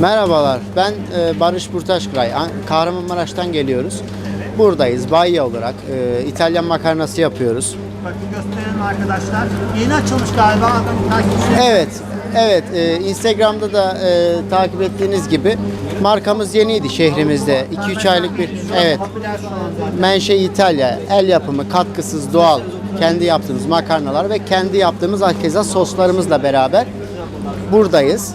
Merhabalar, ben e, Barış Burtaşkıray. An- Kahramanmaraş'tan geliyoruz. Buradayız, bayi olarak. e, İtalyan makarnası yapıyoruz. Bakın gösterelim arkadaşlar. Yeni açılmış galiba. Evet, evet. e, Instagram'da da e, takip ettiğiniz gibi markamız yeniydi şehrimizde. 2-3 aylık bir, evet. Menşe İtalya, el yapımı, katkısız, doğal, kendi yaptığımız makarnalar ve kendi yaptığımız hakeza soslarımızla beraber buradayız.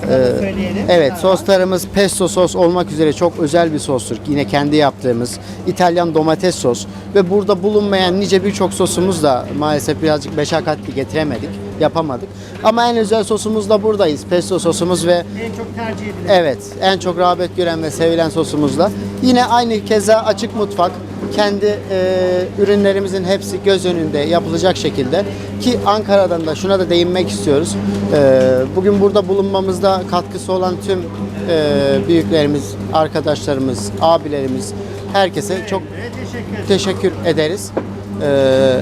Soslarını söyleyelim. Evet soslarımız pesto sos olmak üzere çok özel bir sostur. Yine kendi yaptığımız İtalyan domates sos ve burada bulunmayan nice birçok sosumuz da maalesef birazcık meşakkatli getiremedik, yapamadık. Ama en özel sosumuzla buradayız. Pesto sosumuz ve En çok tercih edilen. evet en çok rağbet gören ve sevilen sosumuzla. Yine aynı keza açık mutfak kendi e, ürünlerimizin hepsi göz önünde yapılacak şekilde ki Ankara'dan da şuna da değinmek istiyoruz. E, bugün burada bulunmamızda katkısı olan tüm e, büyüklerimiz, arkadaşlarımız, abilerimiz herkese çok teşekkür ederiz. E,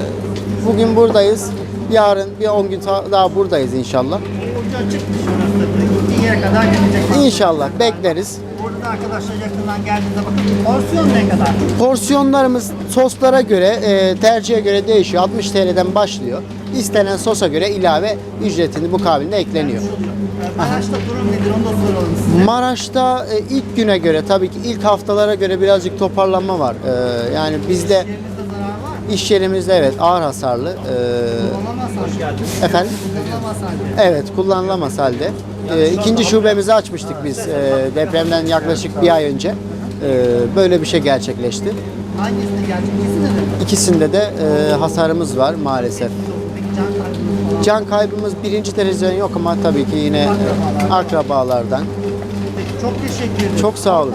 bugün buradayız. Yarın bir 10 gün daha buradayız inşallah. Yere kadar gidecek. İnşallah bekleriz. Burada da arkadaşlar yakından geldiğinde bakın porsiyon ne kadar? Porsiyonlarımız soslara göre, e, tercihe göre değişiyor. 60 TL'den başlıyor. İstenen sosa göre ilave ücretini mukabilinde ekleniyor. Maraş'ta durum nedir onu da soralım size. Maraş'ta e, ilk güne göre tabii ki ilk haftalara göre birazcık toparlanma var. E, yani bizde iş yerimizde evet ağır hasarlı. E, efendim? Evet kullanılamaz halde. E, ikinci şubemizi açmıştık biz e, depremden yaklaşık bir ay önce. E, böyle bir şey gerçekleşti. Hangisinde gerçek? İkisi de mi? İkisinde de e, hasarımız var maalesef. Can kaybımız birinci televizyon yok ama tabii ki yine e, akrabalardan. Çok teşekkür ederim. Çok sağ olun.